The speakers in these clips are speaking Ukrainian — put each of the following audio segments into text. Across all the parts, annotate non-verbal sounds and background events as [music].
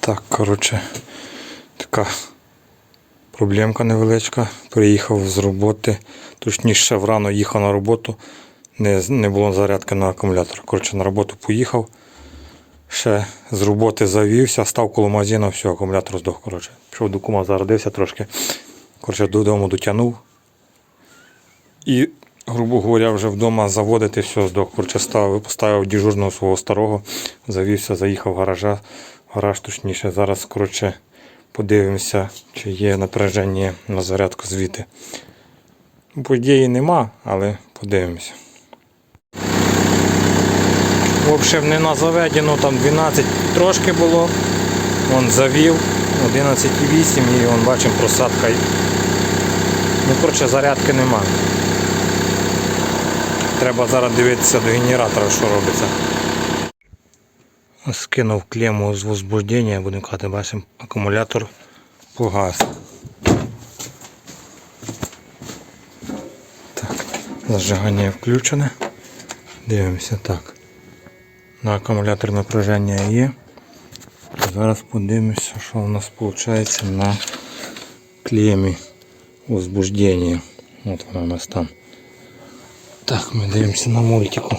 Так, коротше, така проблемка невеличка. Приїхав з роботи, точніше врано їхав на роботу, не, не було зарядки на акумулятор. Коротше, на роботу поїхав. Ще з роботи завівся, став коло магазину, все, акумулятор здох. Коротше. Пішов до кума, зародився трошки. Коротше, додому дотягнув. І, грубо говоря, вже вдома заводити все здох. Коротше, ставив, поставив дежурного свого старого, завівся, заїхав в гаража, гараж точніше. Зараз, коротше, подивимося, чи є напряження на зарядку звідти. По ідеї нема, але подивимося. В общем, не на заведено, там 12 трошки було. Вон завів 11,8 і вон бачимо просадка. Ну, коротше, зарядки нема. Треба зараз дивитися до генератора, що робиться. Скинув клему з возбуждення, будемо казати, бачимо, акумулятор погас. Так, зажигання включене. Дивимося так. На акумулятор напряження є. Зараз подивимося, що у нас виходить на клемі возбуждення. От вона у нас там. Так, ми дивимося на мультику.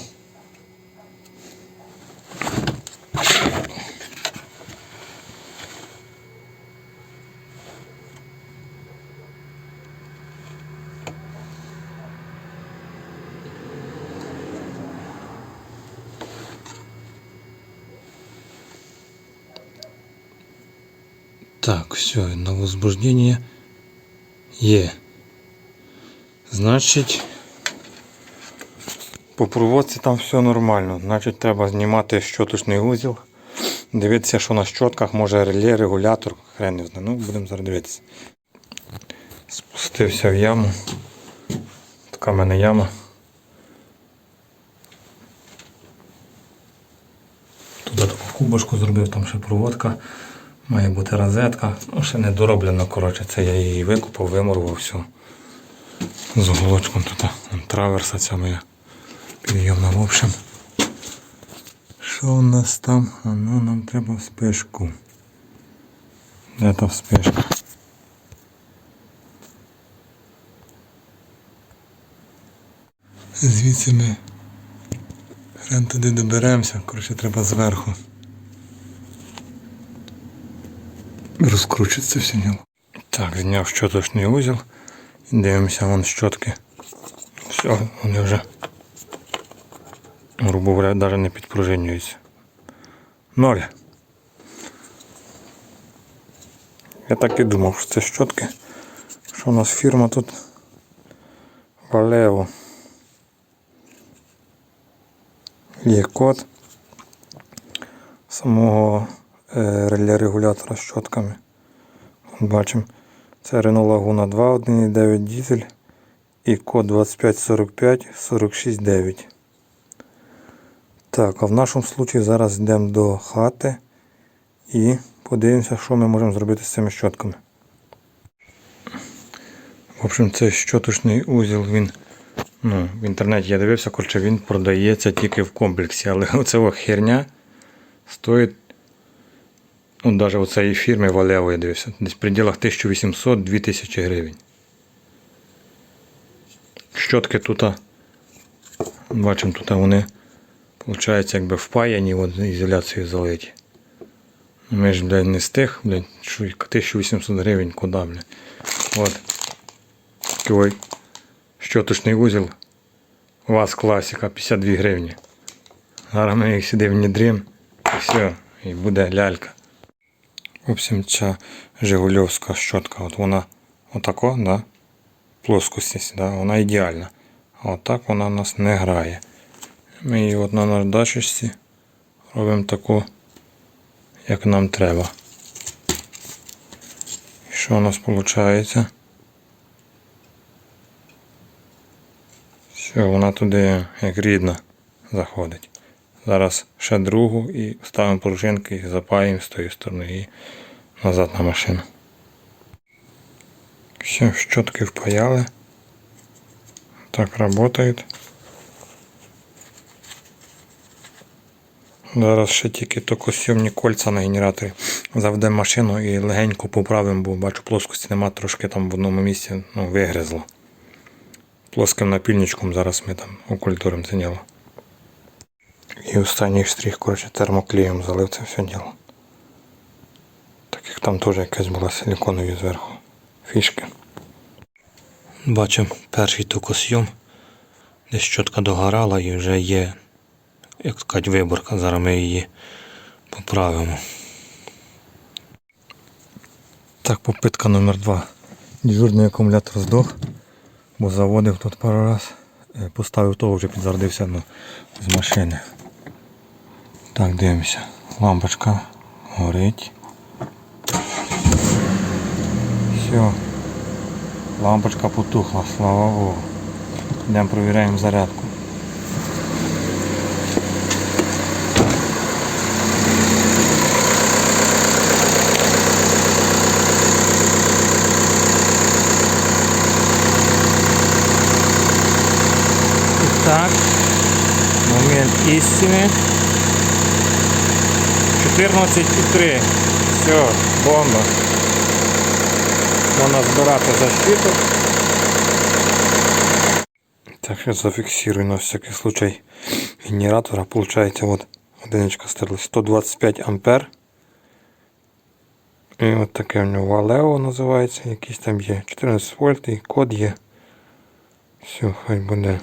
Так, все, на возбуждение є. Значить, по проводці там все нормально. Значить, треба знімати щоточний узіл. Дивитися, що на щотках, може реле, регулятор, хрен не знаю. Ну, будемо зараз дивитися. Спустився в яму. Така в мене яма. Туди таку кубочку зробив, там ще проводка. Має бути розетка. Ну, ще не дороблено, коротше, це я її викупав, вимурував все. З уголочком тут траверса ця моя підйомна. В общем. Що у нас там? А ну нам треба вспишку. Де та вспишка? Звідси ми хрен туди доберемося, коротше треба зверху. Розкручується все нього. Так, зняв щоточний узел. Дивимося вон щотки. Все, вони вже, грубо говоря, навіть не підпружинюються. Ноль. Я так і думав, що це щотки. Що у нас фірма тут Валео. Є код самого реле регулятора з щотками. От Бачимо, це Renault Laguna 2 1.9 дизель і код 2545 469. Так, а в нашому случаї зараз йдемо до хати і подивимося, що ми можемо зробити з цими щотками. В общем, цей щоточний узіл, він ну, в інтернеті я дивився, коротше, він продається тільки в комплексі, але [laughs] оця херня стоїть Ну, навіть у цієї фірми Валео я дивився. Десь в пределах 1800-2000 гривень. Щотки тут, бачимо, тут вони, виходить, якби впаяні, от, ізоляцією залиті. Ми ж, блядь, не з тих, блядь, що 1800 гривень, куди, блядь. От. Такий щоточний узел. ВАЗ класика 52 гривні. Зараз ми їх сюди внедрим і все, і буде лялька. В общем, ця Жигульовська щотка, от вона отако, да, плоскості, да, вона ідеальна. А отак вона у нас не грає. Ми її от на наждачечці робимо таку, як нам треба. І що у нас виходить? Все, вона туди як рідна заходить. Зараз ще другу і ставимо пружинки і запаємо з тої сторони і назад на машину. Все, щотки впаяли. Так працюють. Зараз ще тільки токосйомні кольця на генераторі. Заведемо машину і легенько поправимо, бо бачу плоскості нема, трошки там в одному місці ну, вигризло. Плоским напільничком зараз ми там окультуримо це діло. І останній штрих, коротше, термоклеєм залив це все діло. Так як там теж якась була силіконові зверху фішки. Бачимо перший токосйом. Десь чітко догорала і вже є, як сказати, виборка. Зараз ми її поправимо. Так, попитка номер два. Дежурний акумулятор здох, бо заводив тут пару раз. Е, Поставив того, вже підзарядився ну, з машини. Так, дивимося. Лампочка горить. Все. Лампочка потухла, слава Богу. Йдемо провіряємо зарядку. Так. Момент істини. 14,3. Все, бомба. Можна збирати защиту. Так, сейчас зафиксирую на всякий случай генератора. Получается вот одиничка стерлась 125 ампер. І от таке в нього Валео називається. Якийсь там є 14 вольт і код є. Все, хай буде.